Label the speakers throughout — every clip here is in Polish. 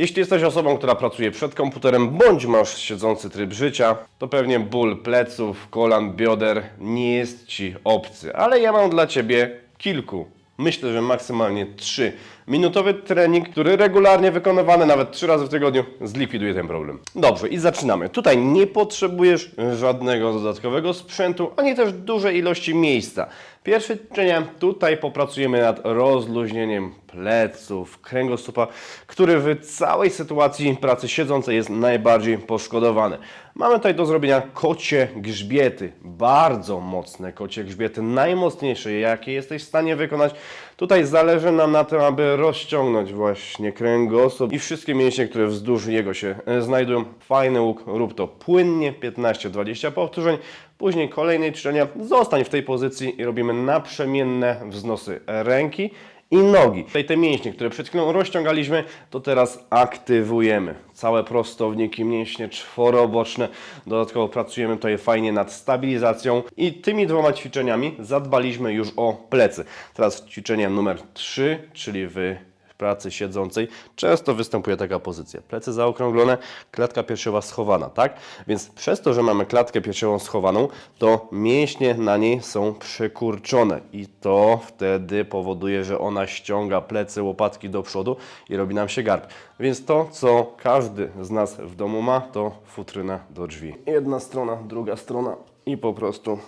Speaker 1: Jeśli jesteś osobą, która pracuje przed komputerem, bądź masz siedzący tryb życia, to pewnie ból pleców, kolan, bioder nie jest Ci obcy. Ale ja mam dla Ciebie kilku, myślę, że maksymalnie trzy minutowy trening, który regularnie wykonywany, nawet trzy razy w tygodniu, zlikwiduje ten problem. Dobrze, i zaczynamy. Tutaj nie potrzebujesz żadnego dodatkowego sprzętu, ani też dużej ilości miejsca. Pierwsze ćwiczenie, tutaj popracujemy nad rozluźnieniem pleców, kręgosłupa, który w całej sytuacji pracy siedzącej jest najbardziej poszkodowany. Mamy tutaj do zrobienia kocie grzbiety, bardzo mocne kocie grzbiety, najmocniejsze, jakie jesteś w stanie wykonać. Tutaj zależy nam na tym, aby rozciągnąć właśnie kręgosłup i wszystkie mięśnie, które wzdłuż jego się e, znajdują. Fajny łuk, rób to płynnie, 15-20 powtórzeń. Później kolejne ćwiczenia, zostań w tej pozycji i robimy naprzemienne wznosy ręki i nogi. Tutaj te mięśnie, które przed chwilą rozciągaliśmy, to teraz aktywujemy. Całe prostowniki, mięśnie czworoboczne. Dodatkowo pracujemy tutaj fajnie nad stabilizacją i tymi dwoma ćwiczeniami zadbaliśmy już o plecy. Teraz ćwiczenie numer 3, czyli w pracy siedzącej często występuje taka pozycja. Plecy zaokrąglone, klatka piersiowa schowana, tak? Więc przez to, że mamy klatkę piersiową schowaną, to mięśnie na niej są przykurczone i to wtedy powoduje, że ona ściąga plecy, łopatki do przodu i robi nam się garb. Więc to, co każdy z nas w domu ma, to futryna do drzwi. Jedna strona, druga strona i po prostu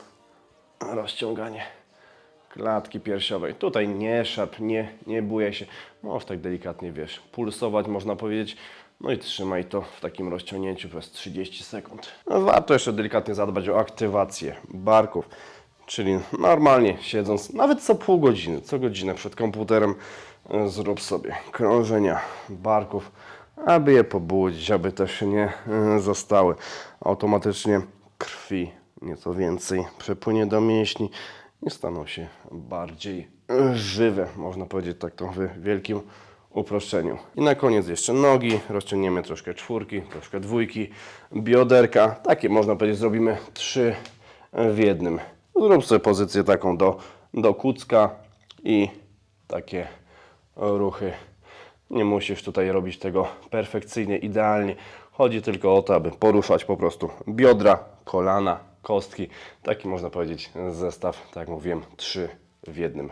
Speaker 1: rozciąganie klatki piersiowej. Tutaj nie szarp, nie, nie buje się. Możesz tak delikatnie, wiesz, pulsować, można powiedzieć. No i trzymaj to w takim rozciągnięciu przez 30 sekund. No, warto jeszcze delikatnie zadbać o aktywację barków. Czyli normalnie siedząc, nawet co pół godziny, co godzinę przed komputerem, e, zrób sobie krążenia barków, aby je pobudzić, aby też się nie e, zostały. Automatycznie krwi nieco więcej przepłynie do mięśni i staną się bardziej żywe, można powiedzieć tak to w wielkim uproszczeniu. I na koniec jeszcze nogi, rozciągniemy troszkę czwórki, troszkę dwójki, bioderka, takie można powiedzieć zrobimy trzy w jednym. Zrób sobie pozycję taką do, do kucka i takie ruchy. Nie musisz tutaj robić tego perfekcyjnie, idealnie. Chodzi tylko o to, aby poruszać po prostu biodra, kolana, kostki. Taki można powiedzieć zestaw, tak jak mówiłem, trzy w jednym